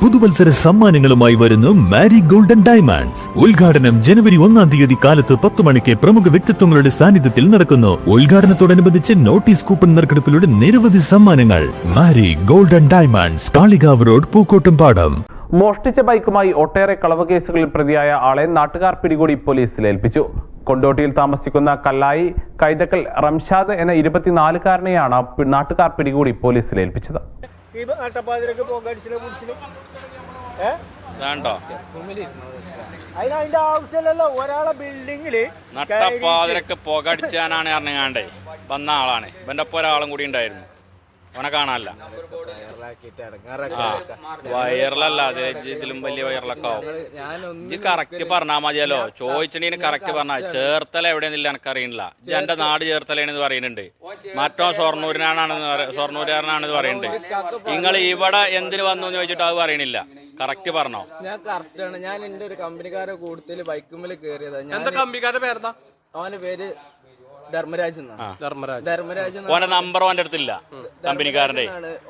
പുതുവത്സര സമ്മാനങ്ങളുമായി വരുന്നു മാരി golden diamonds ഉദ്ഘാടനം ജനുവരി ഒന്നാം തീയതി കാലത്ത് പത്ത് മണിക്ക് പ്രമുഖ വ്യക്തിത്വങ്ങളുടെ സാന്നിധ്യത്തിൽ നടക്കുന്നു. ഉദ്ഘാടനത്തോടനുബന്ധിച്ച് നോട്ടീസ് കൂപ്പൺ നറുക്കെടുപ്പിലൂടെ നിരവധി സമ്മാനങ്ങൾ. Mari golden diamonds Kalikavu road Pookkottumpadam മോഷ്ടിച്ച ബൈക്കുമായി ഒട്ടേറെ കളവ് കേസുകളിൽ പ്രതിയായ ആളെ നാട്ടുകാർ പിടികൂടി പോലീസിൽ ഏൽപ്പിച്ചു. കൊണ്ടോട്ടിയിൽ താമസിക്കുന്ന കല്ലായി കൈതക്കൽ റംഷാദ് എന്ന ഇരുപത്തിനാലുകാരനെയാണ് നാട്ടുകാർ പിടികൂടി പോലീസിൽ ഏൽപ്പിച്ചത്. ഈ അട്ടപ്പാതിരക്ക് പോകടിച്ചിലും കുടിച്ചിലും ഏ? വേണ്ടോ? അതിന് അതിന്റെ ആവശ്യമില്ലല്ലോ. ഒരാളെ ബിൽഡിങ്ങിൽ നട്ടപ്പാതിരക്ക് പുകടിച്ചാനാണ് അറിഞ്ഞാണ്ടേ വന്ന ആളാണ്. ഇവന്റെ ഒപ്പം ഒരാളും കൂടി ഉണ്ടായിരുന്നു. അവനെ കാണാനല്ല. വൈറലല്ല വയറിലല്ല അത് ഇതിലും വലിയ വയറിലൊക്കെ ആവും. ഇത് കറക്റ്റ് പറഞ്ഞാ മതിയല്ലോ. ചോദിച്ചിട്ടീന് കറക്റ്റ് പറഞ്ഞാൽ ചേർത്തല എവിടെയെന്നില്ല എനിക്കറിയില്ല. ഇത് എന്റെ നാട് ചേർത്തലയാണെന്ന് പറയുന്നുണ്ട്. മറ്റോ ഷൊർണൂരിനാണെന്ന് ഷൊർണൂരുകാരനാണെന്ന് പറയുന്നുണ്ട്. നിങ്ങൾ ഇവിടെ എന്തിനു വന്നു ചോദിച്ചിട്ട് അത് പറയണില്ല. കറക്റ്റ് പറഞ്ഞോ? ഞാൻ കറക്റ്റ് ആണ്. ഞാൻ എന്റെ ഒരു കമ്പനിക്കാരെ കൂടുതൽ ബൈക്കുമ്മൽ കയറിയതാ എന്താ കമ്പിക്കാരുടെ പേരെന്താ? അവന്റെ പേര് ധർമ്മരാജ് ധർമ്മരാജ്. ധർമ്മരാജ് ഓന്റെ നമ്പർ ഓന്റെ അടുത്തില്ല കമ്പനിക്കാരന്റെ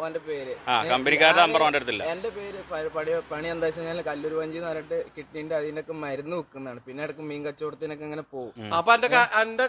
ഓന്റെ പേര്. ആ കമ്പനിക്കാരുടെ നമ്പർ ഓന്റെ അടുത്തില്ല. എന്റെ പേര് പണി എന്താ വെച്ച് കഴിഞ്ഞാൽ കല്ലൂർ വഞ്ചി എന്ന് പറഞ്ഞിട്ട് കിഡ്നിന്റെ അതിനൊക്കെ മരുന്ന് വെക്കുന്നതാണ് പിന്നെ ഇടയ്ക്ക് മീൻ കച്ചവടത്തിനൊക്കെ ഇങ്ങനെ പോകും. അപ്പൊ എന്റെ എന്റെ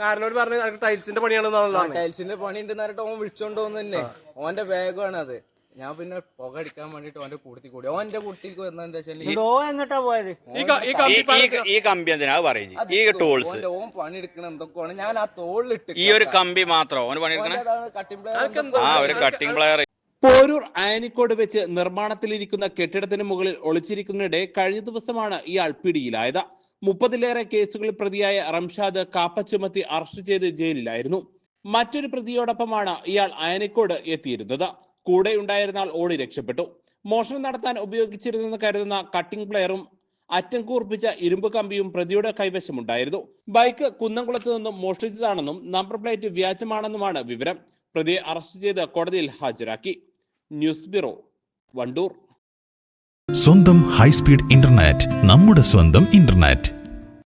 കാരനോട് പറഞ്ഞു ടൈൽസിന്റെ പണിയാണെന്നാണല്ലോ ടൈൽസിന്റെ പണി ഉണ്ടെന്ന് പറഞ്ഞിട്ട് ഓൻ വിളിച്ചോണ്ട് പോകുന്നു തന്നെ. ഓന്റെ ബാഗാണ് അത്. ഞാൻ പിന്നെ പുക അടിക്കാൻ വേണ്ടിട്ട് ഓന്റെ കൂടത്തിൽ കൂടി. ഓന്റെ കൂട്ടിക്ക് വന്ന എന്താ വെച്ചാൽ എങ്ങട്ടാ പോയത്? ഈ കമ്പി ഈ- ഈ കമ്പി എന്തിനാ പറയും ഈ ടൂൾസ്. ഓന്റെ ഓൻ പണിയെടുക്കണ എന്തൊക്കെയാണ്? ഞാൻ ആ തോളിലിട്ട് ഈ ഒരു കമ്പി മാത്രം ഓന് പണിയെടുക്കണേ? കട്ടിംഗ് പ്ലെയർ ആ ഒരു കട്ടിംഗ് പ്ലെയർ പോരൂർ അയനിക്കോട് വെച്ച് നിർമ്മാണത്തിലിരിക്കുന്ന കെട്ടിടത്തിന് മുകളിൽ ഒളിച്ചിരിക്കുന്നതിനിടെ കഴിഞ്ഞ ദിവസമാണ് ഇയാൾ പിടിയിലായത്. മുപ്പതിലേറെ കേസുകളിൽ പ്രതിയായ റംഷാദ് കാപ്പ ചുമത്തി അറസ്റ്റ് ചെയ്ത് ജയിലിലായിരുന്നു. മറ്റൊരു പ്രതിയോടൊപ്പമാണ് ഇയാൾ അയനിക്കോട് എത്തിയിരുന്നത്. കൂടെ ഉണ്ടായിരുന്ന ഓടി രക്ഷപ്പെട്ടു. മോഷണം നടത്താൻ ഉപയോഗിച്ചിരുന്നെന്ന് കരുതുന്ന കട്ടിംഗ് പ്ലെയറും അറ്റം കൂർപ്പിച്ച ഇരുമ്പ് കമ്പിയും പ്രതിയുടെ കൈവശമുണ്ടായിരുന്നു. ബൈക്ക് കുന്നംകുളത്ത് നിന്നും മോഷ്ടിച്ചതാണെന്നും നമ്പർ പ്ലേറ്റ് വ്യാജമാണെന്നുമാണ് വിവരം. പ്രതിയെ അറസ്റ്റ് ചെയ്ത് കോടതിയിൽ ഹാജരാക്കി. News bureau Wandoor. സ്വന്തം ഹൈസ്പീഡ് ഇന്റർനെറ്റ് നമ്മുടെ സ്വന്തം ഇന്റർനെറ്റ്